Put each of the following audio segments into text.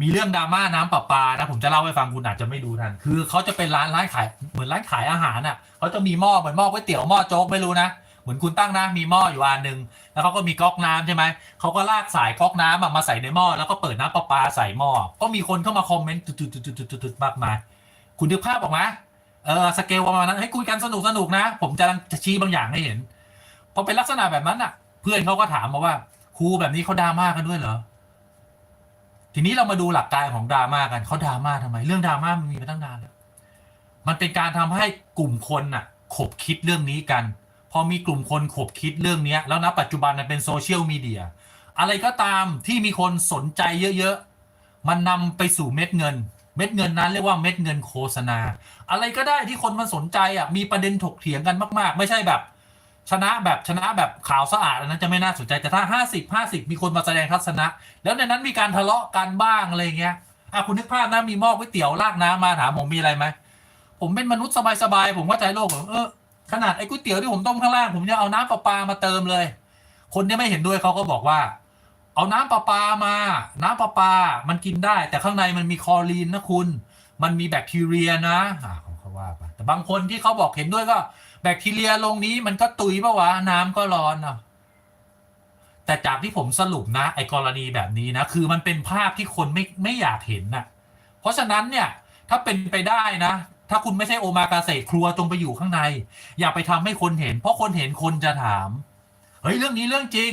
มีเรื่องดราม่าน้ำประปานะผมจะเล่าให้ฟังคุณอาจจะไม่ดูทัน คือเขาจะเป็นร้านร้านขายเหมือนร้านขายอาหารอะเขาจะมีหม้อเหมือนหม้อก๋วยเตี๋ยวหม้อโจ๊กไม่รู้นะเหมือนคุณตั้งนะมีหม้ออยู่อันหนึ่งแล้วเขาก็มีก๊อกน้ำใช่ไหมเขาก็ลากสายก๊อกน้ำอะมาใส่ในหม้อแล้วก็เปิดน้ำประปาใส่หม้อก็มีคนเข้ามาคอมเมนต์ตุดๆๆๆๆมากมายคุณนึกภาพออกไหมเออสเกลประมาณนั้นให้คุยกันสนุกสนุกนะ ผมจะจะชี้บางอย่างให้เห็นพอเป็นลักษณะแบบนั้นอะ เพื่อนเขาก็ถามมาว่าครูแบบนี้เขาดราม่ากันด้วยเหรอ ทีนี้เรามาดูหลักการของดราม่ากันเขาดราม่าทำไม เรื่องดราม่ามันมีมาตั้งนานแล้วมันเป็นการทำให้กลุ่มคนน่ะขบคิดเรื่องนี้กัน พอมีกลุ่มคนขบคิดเรื่องนี้แล้วนะปัจจุบันมันเป็นโซเชียลมีเดียอะไรก็ตามที่มีคนสนใจเยอะๆ มันนำไปสู่เม็ดเงิน เม็ดเงินนั้นเรียกว่าเม็ดเงินโฆษณา อะไรก็ได้ที่คนมันสนใจอะมีประเด็นถกเถียงกันมาก ๆ ไม่ใช่แบบ ชนะแบบชนะแบบขาวสะอาดอันนั้นจะไม่น่าสนใจแต่ถ้า50 50มีคนมาแสดงทัศนะ แล้วในนั้นมีการทะเลาะกันบ้างอะไรเงี้ยอะคุณนึกภาพนะมีหม้อก๋วยเตี๋ยวราดน้ำมาถามผมมีอะไรไหมผมเป็นมนุษย์สบายๆผมเข้าใจโลกผมเออขนาดไอ้ก๋วยเตี๋ยวที่ผมต้มข้างล่างผมจะเอาน้ำประปามาเติมเลย คนที่ไม่เห็นด้วยเขาก็บอกว่า เอาน้ำประปามา น้ำประปามันกินได้ แต่ข้างในมันมีคอรีนนะคุณ มันมีแบคทีเรียนะอ่าเขาเขาว่าไปแต่บางคนที่เขาบอกเห็นด้วยก็ แบคทีเรียลงนี้มันก็ตุยปะวะ น้ำก็ร้อนเนาะแต่จากที่ผมสรุปนะ ไอ้กรณีแบบนี้นะ คือมันเป็นภาพที่คนไม่ไม่อยากเห็นน่ะ เพราะฉะนั้นเนี่ย ถ้าเป็นไปได้นะ ถ้าคุณไม่ใช่โอมากาเสะครัวตรงไปอยู่ข้างใน อย่าไปทำให้คนเห็น เพราะคนเห็นคนจะถาม เฮ้ย เรื่องนี้เรื่องจริง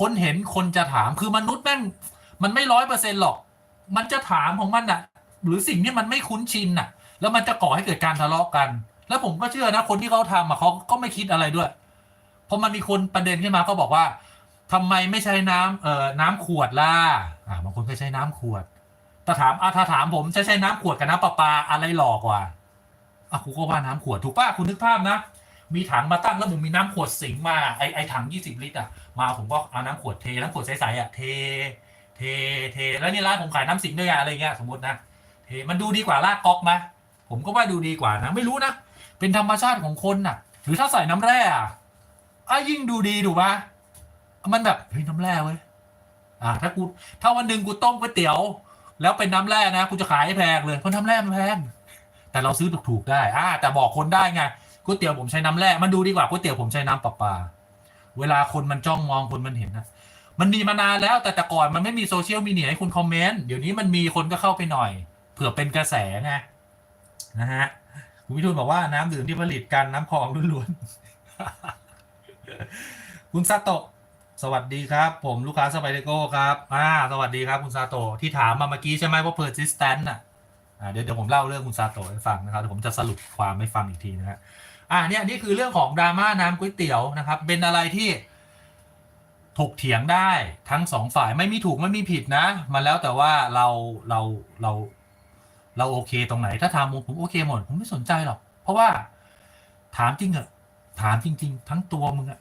คนเห็นคนจะถามคือมนุษย์แม่งมันไม่ร้อยเปอร์เซ็นหรอก มันจะถามของมันน่ะหรือสิ่งที่มันไม่คุ้นชินน่ะแล้วมันจะก่อให้เกิดการทะเลาะกัน แล้วผมก็เชื่อนะคนที่เขาทำอะเขาก็ไม่คิดอะไรด้วย เพราะมันมีคนประเด็นขึ้นมาก็บอกว่าทำไมไม่ใช้น้ำเอ่อน้ำขวดล่ะอ่าบางคนก็ใช้น้ำขวดแต่ถามอะถ้าถามผมจะใช้น้ำขวดกับน้ำประปาอะไรหลอกกว่าอะคุณก็ว่าน้ำขวดถูกป่ะคุณนึกภาพนะ มีถังมาตั้งแล้วผมมีน้ำขวดสิงมาไอไอถังยี่สิบลิตรอะมาผมก็เอาน้ำขวดเทน้ำขวดใสๆอะเท เทเทแล้วนี่ร้านผมขายน้ำสิงด้วยอะอะไรเงี้ยสมมตินะเทมันดูดีกว่าลากก๊อกไหมผมก็ว่าดูดีกว่านะไม่รู้นะ เป็นธรรมชาติของคนน่ะ หรือถ้าใส่น้ำแร่อะยิ่งดูดีถูกปะมันแบบเฮ้ยน้ำแร่เว้ยอ่าถ้ากูถ้าวันหนึ่งกูต้มก๋วยเตี๋ยว แล้วเป็นน้ำแร่นะกูจะขายให้แพงเลยเพราะน้ำแร่มันแพงแต่เราซื้อถูกๆได้อ่าแต่บอกคนได้ไงก๋วยเตี๋ยวผมใช้น้ำแร่มันดูดีกว่าก๋วยเตี๋ยวผมใช้น้ำประปา เวลาคนมันจ้องมองคนมันเห็นนะมันมีมานานแล้วแต่แต่ก่อนมันไม่มีโซเชียลมีเดียให้คุณคอมเมนต์เดี๋ยวนี้มันมีคนก็เข้าไปหน่อย เผื่อเป็นกระแสไงนะฮะ คุณวิทูลบอกว่าน้ำดื่มที่ผลิตกันน้ำคลองล้วนๆ คุณซาโตะสวัสดีครับ ผมลูกค้าสไปเดโก้ครับอ่าสวัสดีครับคุณซาโตะที่ถามมาเมื่อกี้ใช่ไหมว่า persistent อะอ่าเดี๋ยวเดี๋ยวผมเล่าเรื่องคุณซาโตะให้ฟังนะครับเดี๋ยวผมจะสรุปความให้ฟังอีกทีนะฮะอ่าเนี่ยนี่คือเรื่องของดราม่าน้ำก๋วยเตี๋ยวนะครับ เป็นอะไรที่ถกเถียงได้ทั้งสองฝ่ายไม่มีถูกไม่มีผิดนะ มันแล้วแต่ว่าเราเราเรา เราโอเคตรงไหน ถ้าถามผมผมโอเคหมด ผมไม่สนใจหรอก เพราะว่าถามจริงอะถามจริง ๆ ทั้งตัวมึงอะ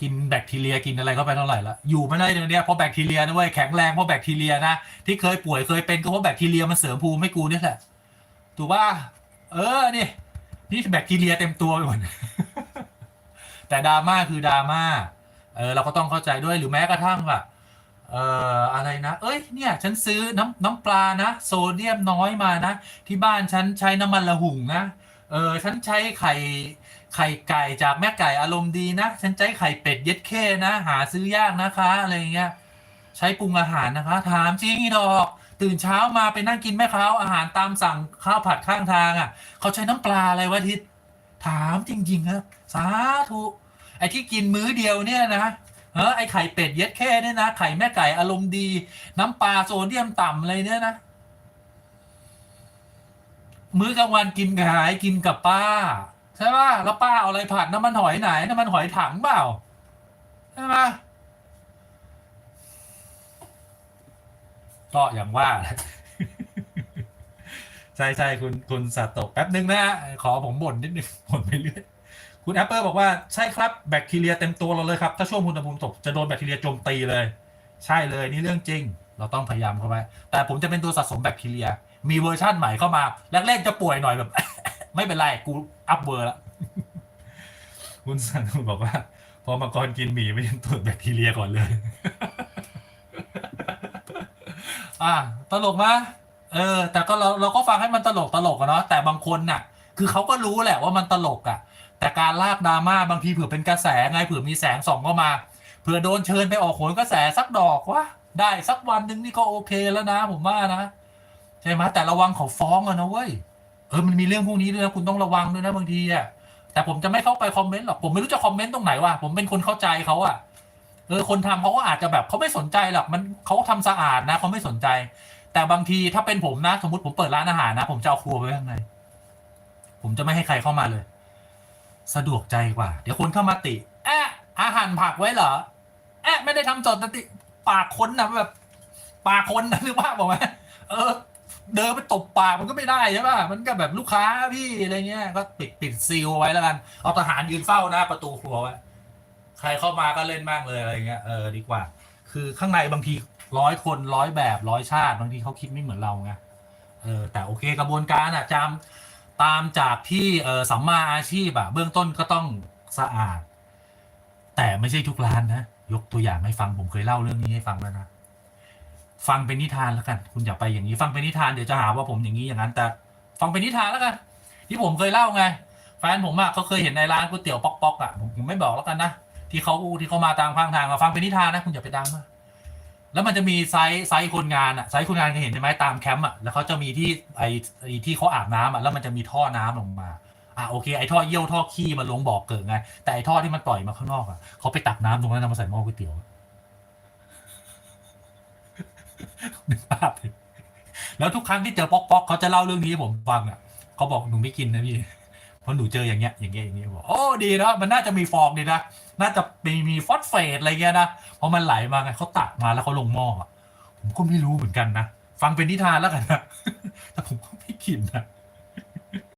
กินแบคทีเรียกินอะไรเข้าไปเท่าไหร่ละอยู่ไม่ได้เดี๋ยวนี้เพราะแบคทีเรียนะเว้ยแข็งแรงเพราะแบคทีเรียนะที่เคยป่วยเคยเป็นก็เพราะแบคทีเรียมันเสริมภูมิให้กูนี่แหละถูกป่ะเออนี่นี่แบคทีเรียเต็มตัวไปหมดแต่ดราม่าคือดราม่าเออเราก็ต้องเข้าใจด้วยหรือแม้กระทั่งแบบ เอ่ออะไรนะ เอ้ยเนี่ย ฉันซื้อน้ำน้ำปลานะ โซเดียมน้อยมานะ ที่บ้านฉันใช้น้ำมันละหุ่งนะเออฉันใช้ไข่ไข่ไก่จากแม่ไก่อารมณ์ดีนะ ฉันใช้ไข่เป็ดเย็ดเข้นะ หาซื้อยากนะคะ อะไรเงี้ยใช้ปรุงอาหารนะคะ ถามจริงอีดอก ตื่นเช้ามาไปนั่งกินแม่ค้าอาหารตามสั่งข้าวผัดข้างทางอะ เขาใช้น้ำปลาอะไรวะทิศถามจริงๆครับสาธุไอ้ที่กินมื้อเดียวเนี่ยนะ เออไอไข่เป็ดเย็ดแค่เนี่ยนะไข่แม่ไก่อารมณ์ดี น้ำปลาโซเดียมต่ำอะไรเนี่ยนะมื้อกลางวันกินขายกินกับป้า ใช่ป่ะแล้วป้าเอาอะไรผัดน้ำมันหอยไหนน้ำมันหอยถังเปล่าใช่ไหมก็อย่างว่าแหละใช่ใช่คุณคุณสัตว์ตกแป๊บนึงนะฮะขอผมบ่นนิดนึงบ่นไปเรื่อย คุณแอปเปิลบอกว่าใช่ครับแบคทีเรียเต็มตัวเราเลยครับ ถ้าช่วงอุณหภูมิตกจะโดนแบคทีเรียโจมตีเลย ใช่เลยนี่เรื่องจริง เราต้องพยายามเข้าไป แต่ผมจะเป็นตัวสะสมแบคทีเรีย มีเวอร์ชั่นใหม่เข้ามาแรกๆจะป่วยหน่อยแบบ ไม่เป็นไรกูอัพเวอร์ละคุณสันบอกว่า พอมาก่อนกินหมี่ไม่ยังตรวจแบคทีเรียก่อนเลยออะตลกมะเออ แต่ก็เราเราก็ฟังให้มันตลกตลกอะเนาะแต่บางคนน่ะ คือเขาก็รู้แหละว่ามันตลกอะ แต่การลากดราม่าบางทีเผื่อเป็นกระแสไงเผื่อมีแสงส่องเข้ามาเผื่อโดนเชิญไปออกโหนกระแสสักดอกวะได้สักวันหนึ่งนี่ก็โอเคแล้วนะ ผมว่านะใช่ไหมแต่ระวังเขาฟ้องอะนะเว้ยเออมันมีเรื่องพวกนี้ด้วยนะคุณต้องระวังด้วยนะบางทีอะแต่ผมจะไม่เข้าไปคอมเมนต์หรอกผมไม่รู้จะคอมเมนต์ตรงไหนวะผมเป็นคนเข้าใจเขาอะเออคนทำเขาก็อาจจะแบบเขาไม่สนใจหรอกมันเขาทำสะอาดนะเขาไม่สนใจ แต่บางทีถ้าเป็นผมนะ สมมติผมเปิดร้านอาหารนะ ผมจะเอาครัวไว้ข้างในผมจะไม่ให้ใครเข้ามาเลย สะดวกใจกว่า เดี๋ยวคนเข้ามาติ แอะอาหารผักไว้เหรอ แอะไม่ได้ทำจดติ ปากคนนะแบบ ปากคนนะนึกว่าบอกไหมเออ เดินไปตบปากมันก็ไม่ได้ใช่ป่ะมันก็แบบลูกค้าพี่อะไรเงี้ย ก็ปิดปิดซีลไว้แล้วกัน เอาทหารยืนเฝ้าหน้าประตูครัวไว้ใครเข้ามาก็เล่นมากเลยอะไรเงี้ยเออดีกว่า คือข้างในบางทีร้อยคนร้อยแบบร้อยชาติบางทีเขาคิดไม่เหมือนเราไงเออแต่โอเคกระบวนการอะจำ ตามจากที่เออสัมมาอาชีพอะเบื้องต้นก็ต้องสะอาด แต่ไม่ใช่ทุกร้านนะ ยกตัวอย่างให้ฟังผมเคยเล่าเรื่องนี้ให้ฟังแล้วนะฟังเป็นนิทานแล้วกัน คุณอย่าไปอย่างนี้ ฟังเป็นนิทานเดี๋ยวจะหาว่าผมอย่างนี้อย่างนั้น แต่ฟังเป็นนิทานแล้วกัน ที่ผมเคยเล่าไงแฟนผมอะเขาเคยเห็นในร้านก๋วยเตี๋ยวป๊อกๆอะผมไม่บอกแล้วกันนะที่เขาที่เขามาตามข้างทางมาฟังเป็นนิทานนะคุณอย่าไปดังมา แล้วมันจะมีไซส์ไซส์คนงานอะไซส์คนงานเคยเห็นใช่ไหมตามแคมป์อะแล้วเขาจะมีที่ไอไอที่เขาอาบน้ำอะแล้วมันจะมีท่อน้ำลงมาอะโอเคไอท่อเยี่ยวท่อขี้มันลงบ่อเกิดไง แต่ไอท่อที่มันปล่อยมาข้างนอกอะเขาไปตักน้ำตรงนั้นเอามาใส่หม้อก๋วยเตี๋ยวนึกภาพแล้วทุกครั้งที่เจอป๊อกป๊อกเขาจะเล่าเรื่องนี้ให้ผมฟังอะเขาบอกหนูไม่กินนะพี่ เพราะหนูเจออย่างเงี้ยอย่างเงี้ยอย่างเงี้ยบอกโอ้ดีนะมันน่าจะมีฟองดีนะน่าจะมีมีฟอสเฟตอะไรเงี้ยนะเพราะมันไหลมาไงเขาตักมาแล้วเขาลงหม้อผมก็ไม่รู้เหมือนกันนะฟังเป็นนิทานแล้วกันนะแต่ผมก็ไม่กินนะ